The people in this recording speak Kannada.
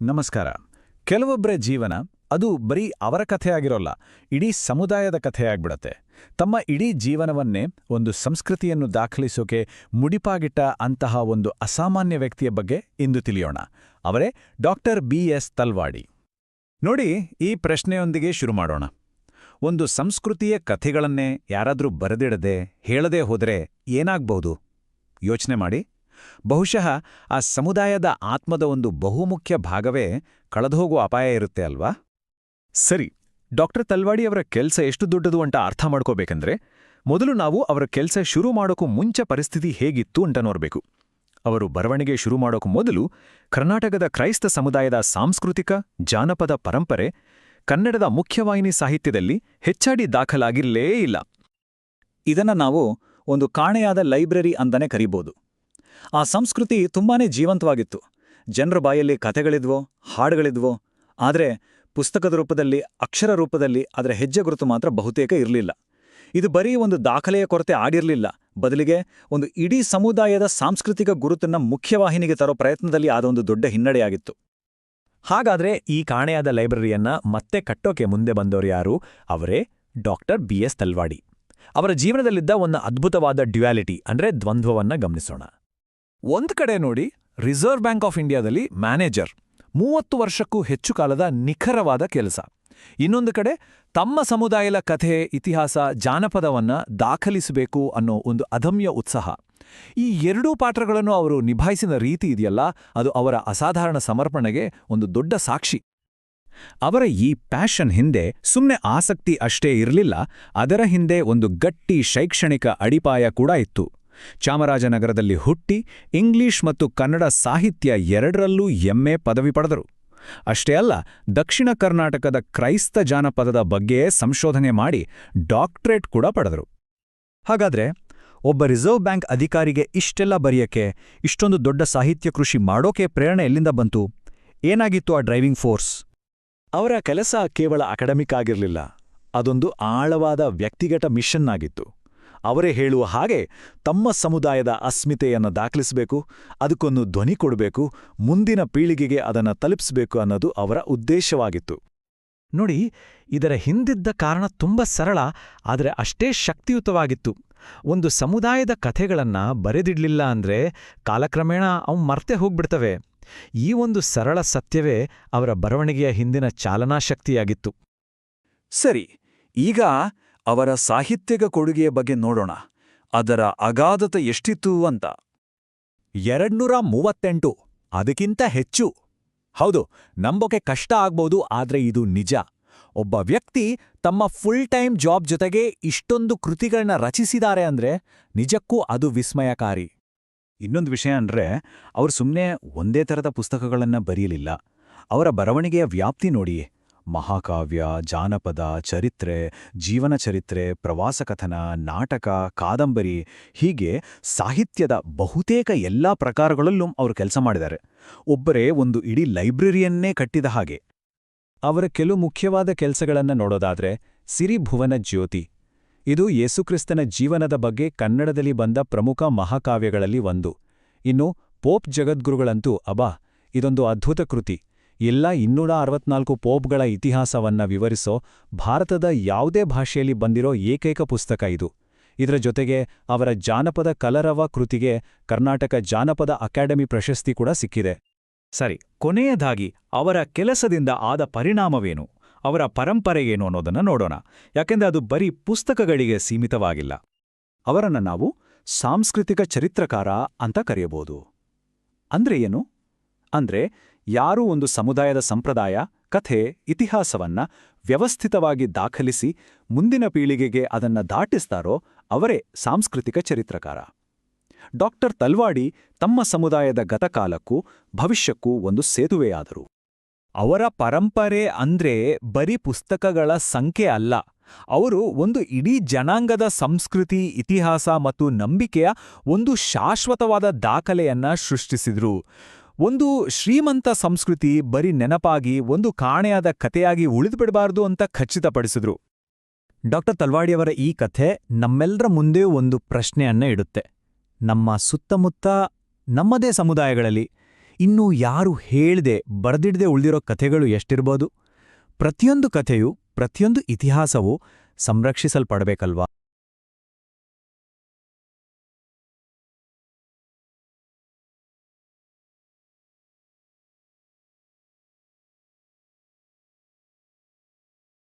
ನಮಸ್ಕಾರ. ಕೆಲವೊಬ್ಬರ ಜೀವನ ಅದು ಬರೀ ಅವರ ಕಥೆಯಾಗಿರೋಲ್ಲ, ಇಡೀ ಸಮುದಾಯದ ಕಥೆಯಾಗ್ಬಿಡತ್ತೆ. ತಮ್ಮ ಇಡೀ ಜೀವನವನ್ನೇ ಒಂದು ಸಂಸ್ಕೃತಿಯನ್ನು ದಾಖಲಿಸೋಕೆ ಮುಡಿಪಾಗಿಟ್ಟ ಅಂತಹ ಒಂದು ಅಸಾಮಾನ್ಯ ವ್ಯಕ್ತಿಯ ಬಗ್ಗೆ ಇಂದು ತಿಳಿಯೋಣ. ಅವರೇ ಡಾಕ್ಟರ್ ಬಿ ಎಸ್ ತಲ್ವಾಡಿ. ನೋಡಿ, ಈ ಪ್ರಶ್ನೆಯೊಂದಿಗೆ ಶುರು ಮಾಡೋಣ. ಒಂದು ಸಂಸ್ಕೃತಿಯ ಕಥೆಗಳನ್ನೇ ಯಾರಾದರೂ ಬರೆದಿಡದೆ ಹೇಳದೇ ಹೋದರೆ ಏನಾಗ್ಬಹುದು? ಯೋಚನೆ ಮಾಡಿ. ಬಹುಶಃ ಆ ಸಮುದಾಯದ ಆತ್ಮದ ಒಂದು ಬಹುಮುಖ್ಯ ಭಾಗವೇ ಕಳೆದುಹೋಗುವ ಅಪಾಯ ಇರುತ್ತೆ ಅಲ್ವಾ? ಸರಿ, ಡಾಕ್ಟರ್ ತಲ್ವಾಡಿಯವರ ಕೆಲ್ಸ ಎಷ್ಟು ದೊಡ್ಡದು ಅಂತ ಅರ್ಥ ಮಾಡ್ಕೋಬೇಕಂದ್ರೆ, ಮೊದಲು ನಾವು ಅವರ ಕೆಲ್ಸ ಶುರು ಮಾಡೋಕ್ಕೂ ಮುಂಚೆ ಪರಿಸ್ಥಿತಿ ಹೇಗಿತ್ತು ಅಂತ ನೋಡಬೇಕು. ಅವರು ಬರವಣಿಗೆ ಶುರು ಮಾಡೋಕ್ಕೂ ಮೊದಲು ಕರ್ನಾಟಕದ ಕ್ರೈಸ್ತ ಸಮುದಾಯದ ಸಾಂಸ್ಕೃತಿಕ, ಜಾನಪದ ಪರಂಪರೆ, ಕನ್ನಡದ ಮುಖ್ಯವಾಹಿನಿ ಸಾಹಿತ್ಯದಲ್ಲಿ ಹೆಚ್ಚಾಡಿ ದಾಖಲಾಗಿರಲೇ ಇಲ್ಲ. ಇದನ್ನ ನಾವು ಒಂದು ಕಾಣೆಯಾದ ಲೈಬ್ರರಿ ಅಂತಾನೆ ಕರಿಬೋದು. ಆ ಸಂಸ್ಕೃತಿ ತುಂಬಾನೇ ಜೀವಂತವಾಗಿತ್ತು. ಜನರ ಬಾಯಲ್ಲಿ ಕಥೆಗಳಿದ್ವೋ, ಹಾಡುಗಳಿದ್ವೋ, ಆದರೆ ಪುಸ್ತಕದ ರೂಪದಲ್ಲಿ, ಅಕ್ಷರ ರೂಪದಲ್ಲಿ ಅದರ ಹೆಜ್ಜೆ ಗುರುತು ಮಾತ್ರ ಬಹುತೇಕ ಇರಲಿಲ್ಲ. ಇದು ಬರೀ ಒಂದು ದಾಖಲೆಯ ಕೊರತೆ ಆಗಿರಲಿಲ್ಲ. ಬದಲಿಗೆ ಒಂದು ಇಡೀ ಸಮುದಾಯದ ಸಾಂಸ್ಕೃತಿಕ ಗುರುತನ್ನ ಮುಖ್ಯವಾಹಿನಿಗೆ ತರೋ ಪ್ರಯತ್ನದಲ್ಲಿ ಆದ ಒಂದು ದೊಡ್ಡ ಹಿನ್ನಡೆಯಾಗಿತ್ತು. ಹಾಗಾದ್ರೆ ಈ ಕಾಣೆಯಾದ ಲೈಬ್ರರಿಯನ್ನ ಮತ್ತೆ ಕಟ್ಟೋಕೆ ಮುಂದೆ ಬಂದವರು ಯಾರು? ಅವರೇ ಡಾಕ್ಟರ್ ಬಿ ಎಸ್ ತಲ್ವಾಡಿ. ಅವರ ಜೀವನದಲ್ಲಿದ್ದ ಒಂದು ಅದ್ಭುತವಾದ ಡ್ಯುಯಾಲಿಟಿ ಅಂದ್ರೆ ದ್ವಂದ್ವವನ್ನ ಗಮನಿಸೋಣ. ಒಂದ್ ಕಡೆ ನೋಡಿ ರಿಸರ್ವ್ ಬ್ಯಾಂಕ್ ಆಫ್ ಇಂಡಿಯಾದಲ್ಲಿ ಮ್ಯಾನೇಜರ್ ಮೂವತ್ತು ವರ್ಷಕ್ಕೂ ಹೆಚ್ಚು ಕಾಲದ ನಿಖರವಾದ ಕೆಲಸ. ಇನ್ನೊಂದು ಕಡೆ ತಮ್ಮ ಸಮುದಾಯದ ಕಥೆ, ಇತಿಹಾಸ, ಜಾನಪದವನ್ನ ದಾಖಲಿಸಬೇಕು ಅನ್ನೋ ಒಂದು ಅದಮ್ಯ ಉತ್ಸಾಹ. ಈ ಎರಡೂ ಪಾತ್ರಗಳನ್ನು ಅವರು ನಿಭಾಯಿಸಿದ ರೀತಿ ಇದೆಯಲ್ಲ, ಅದು ಅವರ ಅಸಾಧಾರಣ ಸಮರ್ಪಣೆಗೆ ಒಂದು ದೊಡ್ಡ ಸಾಕ್ಷಿ. ಅವರ ಈ ಪ್ಯಾಷನ್ ಹಿಂದೆ ಸುಮ್ಮನೆ ಆಸಕ್ತಿ ಅಷ್ಟೇ ಇರಲಿಲ್ಲ, ಅದರ ಹಿಂದೆ ಒಂದು ಗಟ್ಟಿ ಶೈಕ್ಷಣಿಕ ಅಡಿಪಾಯ ಕೂಡ ಇತ್ತು. ಚಾಮರಾಜನಗರದಲ್ಲಿ ಹುಟ್ಟಿ ಇಂಗ್ಲಿಷ್ ಮತ್ತು ಕನ್ನಡ ಸಾಹಿತ್ಯ ಎರಡರಲ್ಲೂ ಎಮ್ಮೆ ಪದವಿ ಪಡೆದರು. ಅಷ್ಟೇ ಅಲ್ಲ, ದಕ್ಷಿಣ ಕರ್ನಾಟಕದ ಕ್ರೈಸ್ತ ಜಾನಪದದ ಬಗ್ಗೆ ಸಂಶೋಧನೆ ಮಾಡಿ ಡಾಕ್ಟ್ರೇಟ್ ಕೂಡ ಪಡೆದರು. ಹಾಗಾದ್ರೆ ಒಬ್ಬ ರಿಸರ್ವ್ ಬ್ಯಾಂಕ್ ಅಧಿಕಾರಿಗೆ ಇಷ್ಟೆಲ್ಲ ಬರೆಯಕ್ಕೆ, ಇಷ್ಟೊಂದು ದೊಡ್ಡ ಸಾಹಿತ್ಯ ಕೃಷಿ ಮಾಡೋಕೆ ಪ್ರೇರಣೆ ಎಲ್ಲಿಂದ ಬಂತು? ಏನಾಗಿತ್ತು ಆ ಡ್ರೈವಿಂಗ್ ಫೋರ್ಸ್? ಅವರ ಕೆಲಸ ಕೇವಲ ಅಕಾಡೆಮಿಕ್ ಆಗಿರಲಿಲ್ಲ, ಅದೊಂದು ಆಳವಾದ ವ್ಯಕ್ತಿಗತ ಮಿಷನ್ ಆಗಿತ್ತು. ಅವರೇ ಹೇಳುವ ಹಾಗೆ ತಮ್ಮ ಸಮುದಾಯದ ಅಸ್ಮಿತೆಯನ್ನು ದಾಖಲಿಸಬೇಕು, ಅದಕ್ಕೊಂದು ಧ್ವನಿ ಕೊಡಬೇಕು, ಮುಂದಿನ ಪೀಳಿಗೆಗೆ ಅದನ್ನು ತಲುಪಿಸಬೇಕು ಅನ್ನೋದು ಅವರ ಉದ್ದೇಶವಾಗಿತ್ತು. ನೋಡಿ, ಇದರ ಹಿಂದಿದ್ದ ಕಾರಣ ತುಂಬ ಸರಳ, ಆದರೆ ಅಷ್ಟೇ ಶಕ್ತಿಯುತವಾಗಿತ್ತು. ಒಂದು ಸಮುದಾಯದ ಕಥೆಗಳನ್ನು ಬರೆದಿಡ್ಲಿಲ್ಲ ಅಂದ್ರೆ ಕಾಲಕ್ರಮೇಣ ಅವು ಮರ್ತೆ ಹೋಗ್ಬಿಡ್ತವೆ. ಈ ಒಂದು ಸರಳ ಸತ್ಯವೇ ಅವರ ಬರವಣಿಗೆಯ ಹಿಂದಿನ ಚಾಲನಾಶಕ್ತಿಯಾಗಿತ್ತು ಸರಿ, ಈಗ ಅವರ ಸಾಹಿತ್ಯಿಕ ಕೊಡುಗೆಯ ಬಗ್ಗೆ ನೋಡೋಣ. ಅದರ ಅಗಾಧತೆ ಎಷ್ಟಿತ್ತು ಅಂತ. ಎರಡ್ನೂರ ಮೂವತ್ತೆಂಟು ಅದಕ್ಕಿಂತ ಹೆಚ್ಚು. ಹೌದು, ನಂಬೋಕೆ ಕಷ್ಟ ಆಗ್ಬೋದು, ಆದರೆ ಇದು ನಿಜ. ಒಬ್ಬ ವ್ಯಕ್ತಿ ತಮ್ಮ ಫುಲ್ ಟೈಮ್ ಜಾಬ್ ಜೊತೆಗೆ ಇಷ್ಟೊಂದು ಕೃತಿಗಳನ್ನ ರಚಿಸಿದ್ದಾರೆ ಅಂದ್ರೆ ನಿಜಕ್ಕೂ ಅದು ವಿಸ್ಮಯಕಾರಿ. ಇನ್ನೊಂದು ವಿಷಯ ಅಂದ್ರೆ, ಅವರು ಸುಮ್ಮನೆ ಒಂದೇ ಥರದ ಪುಸ್ತಕಗಳನ್ನ ಬರೆಯಲಿಲ್ಲ ಅವರ ಬರವಣಿಗೆಯ ವ್ಯಾಪ್ತಿ ನೋಡಿ ಮಹಾಕಾವ್ಯ, ಜಾನಪದ, ಚರಿತ್ರೆ ಜೀವನ ಚರಿತ್ರೆ ಪ್ರವಾಸ ಕಥನ ನಾಟಕ, ಕಾದಂಬರಿ ಹೀಗೆ ಸಾಹಿತ್ಯದ ಬಹುತೇಕ ಎಲ್ಲಾ ಪ್ರಕಾರಗಳಲ್ಲೂ ಅವರು ಕೆಲಸ ಮಾಡಿದ್ದಾರೆ ಒಬ್ಬರೇ ಒಂದು ಇಡೀ ಲೈಬ್ರರಿಯನ್ನೇ ಕಟ್ಟಿದ ಹಾಗೆ. ಅವರ ಕೆಲವು ಮುಖ್ಯವಾದ ಕೆಲಸಗಳನ್ನು ನೋಡೋದಾದ್ರೆ ಸಿರಿಭುವನ ಜ್ಯೋತಿ. ಇದು ಯೇಸುಕ್ರಿಸ್ತನ ಜೀವನದ ಬಗ್ಗೆ ಕನ್ನಡದಲ್ಲಿ ಬಂದ ಪ್ರಮುಖ ಮಹಾಕಾವ್ಯಗಳಲ್ಲಿ ಒಂದು. ಇನ್ನು ಪೋಪ್ ಜಗದ್ಗುರುಗಳಂತೂ ಅಬಾ, ಇದೊಂದು ಅದ್ಭುತ ಕೃತಿ. ಎಲ್ಲ ಇನ್ನೂರ ಅರವತ್ನಾಲ್ಕು ಪೋಪ್ಗಳ ಇತಿಹಾಸವನ್ನ ವಿವರಿಸೋ ಭಾರತದ ಯಾವುದೇ ಭಾಷೆಯಲ್ಲಿ ಬಂದಿರೋ ಏಕೈಕ ಪುಸ್ತಕ ಇದು. ಇದರ ಜೊತೆಗೆ ಅವರ ಜಾನಪದ ಕಲರವ ಕೃತಿಗೆ ಕರ್ನಾಟಕ ಜಾನಪದ ಅಕಾಡೆಮಿ ಪ್ರಶಸ್ತಿ ಕೂಡ ಸಿಕ್ಕಿದೆ. ಸರಿ, ಕೊನೆಯದಾಗಿ ಅವರ ಕೆಲಸದಿಂದ ಆದ ಪರಿಣಾಮವೇನು? ಅವರ ಪರಂಪರೆ ಏನು ಅನ್ನೋದನ್ನ ನೋಡೋಣ. ಯಾಕೆಂದರೆ ಅದು ಬರೀ ಪುಸ್ತಕಗಳಿಗೆ ಸೀಮಿತವಾಗಿಲ್ಲ. ಅವರನ್ನು ನಾವು ಸಾಂಸ್ಕೃತಿಕ ಚರಿತ್ರಕಾರ ಅಂತ ಕರೆಯಬಹುದು ಅಂದ್ರೆ ಏನು? ಅಂದ್ರೆ ಯಾರೂ ಒಂದು ಸಮುದಾಯದ ಸಂಪ್ರದಾಯ, ಕಥೆ, ಇತಿಹಾಸವನ್ನ ವ್ಯವಸ್ಥಿತವಾಗಿ ದಾಖಲಿಸಿ ಮುಂದಿನ ಪೀಳಿಗೆಗೆ ಅದನ್ನ ದಾಟಿಸ್ತಾರೋ ಅವರೇ ಸಾಂಸ್ಕೃತಿಕ ಚರಿತ್ರಕಾರ. ಡಾಕ್ಟರ್ ತಲ್ವಾಡಿ ತಮ್ಮ ಸಮುದಾಯದ ಗತಕಾಲಕ್ಕೂ ಭವಿಷ್ಯಕ್ಕೂ ಒಂದು ಸೇತುವೆಯಾದರು. ಅವರ ಪರಂಪರೆ ಅಂದ್ರೆ ಬರೀ ಪುಸ್ತಕಗಳ ಸಂಖ್ಯೆ ಅಲ್ಲ, ಅವರು ಒಂದು ಇಡೀ ಜನಾಂಗದ ಸಂಸ್ಕೃತಿ, ಇತಿಹಾಸ ಮತ್ತು ನಂಬಿಕೆಯ ಒಂದು ಶಾಶ್ವತವಾದ ದಾಖಲೆಯನ್ನ ಸೃಷ್ಟಿಸಿದ್ರು. ಒಂದು ಶ್ರೀಮಂತ ಸಂಸ್ಕೃತಿ ಬರೀ ನೆನಪಾಗಿ, ಒಂದು ಕಾಣೆಯಾದ ಕಥೆಯಾಗಿ ಉಳಿದುಬಿಡಬಾರ್ದು ಅಂತ ಖಚಿತಪಡಿಸಿದ್ರು. ಡಾಕ್ಟರ್ ತಲ್ವಾಡಿಯವರ ಈ ಕಥೆ ನಮ್ಮೆಲ್ಲರ ಮುಂದೆ ಒಂದು ಪ್ರಶ್ನೆಯನ್ನ ಇಡುತ್ತೆ. ನಮ್ಮ ಸುತ್ತಮುತ್ತ, ನಮ್ಮದೇ ಸಮುದಾಯಗಳಲ್ಲಿ ಇನ್ನು ಯಾರು ಹೇಳ್ದೆ, ಬರೆದಿಡದೆ ಉಳಿದಿರೋ ಕಥೆಗಳು ಎಷ್ಟಿರ್ಬೋದು? ಪ್ರತಿಯೊಂದು ಕಥೆಯು, ಪ್ರತಿಯೊಂದು ಇತಿಹಾಸವೂ ಸಂರಕ್ಷಿಸಲ್ಪಡಬೇಕಲ್ವಾ?